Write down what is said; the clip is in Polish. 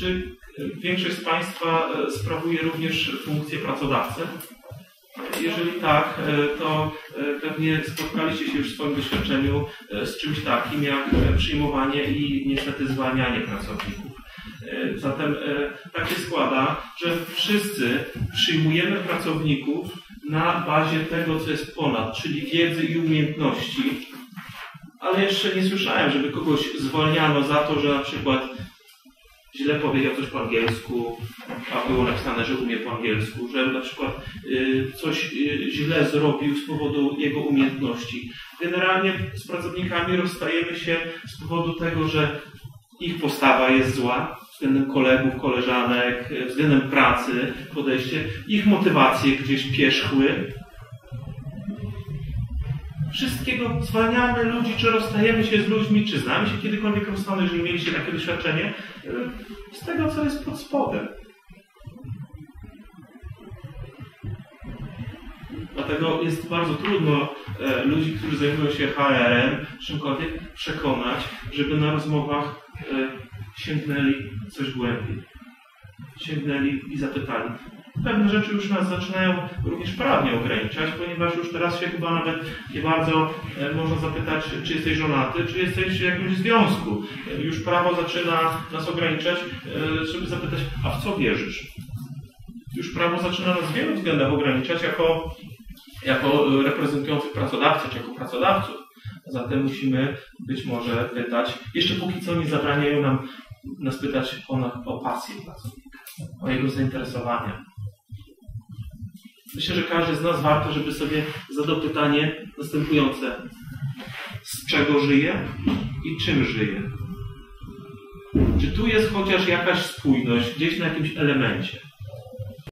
Czy większość z Państwa sprawuje również funkcję pracodawcy? Jeżeli tak, to pewnie spotkaliście się już w swoim doświadczeniu z czymś takim jak przyjmowanie i niestety zwalnianie pracowników. Zatem tak się składa, że wszyscy przyjmujemy pracowników na bazie tego, co jest ponad, czyli wiedzy i umiejętności, ale jeszcze nie słyszałem, żeby kogoś zwalniano za to, że na przykład źle powiedział coś po angielsku, a było napisane, że umie po angielsku, że na przykład y, coś y, źle zrobił z powodu jego umiejętności. Generalnie z pracownikami rozstajemy się z powodu tego, że ich postawa jest zła względem kolegów, koleżanek, względem pracy, podejście, ich motywacje gdzieś pierzchły, wszystkiego zwalniamy ludzi, czy rozstajemy się z ludźmi, czy znamy się kiedykolwiek rozstane, jeżeli mieliście takie doświadczenie, z tego, co jest pod spodem. Dlatego jest bardzo trudno e, ludzi, którzy zajmują się HR-em, czymkolwiek przekonać, żeby na rozmowach e, sięgnęli coś głębiej. Sięgnęli i zapytali pewne rzeczy już nas zaczynają również prawnie ograniczać, ponieważ już teraz się chyba nawet nie bardzo e, można zapytać, czy jesteś żonaty, czy jesteś w jakimś związku. E, już prawo zaczyna nas ograniczać, e, żeby zapytać, a w co wierzysz? Już prawo zaczyna nas w wielu względach ograniczać jako, jako reprezentujących pracodawców, czy jako pracodawców. Zatem musimy być może pytać, jeszcze póki co nie zabraniają nam nas pytać o, o pasję pracownika, o jego zainteresowania. Myślę, że każdy z nas warto, żeby sobie zadał pytanie następujące. Z czego żyje i czym żyje? Czy tu jest chociaż jakaś spójność, gdzieś na jakimś elemencie?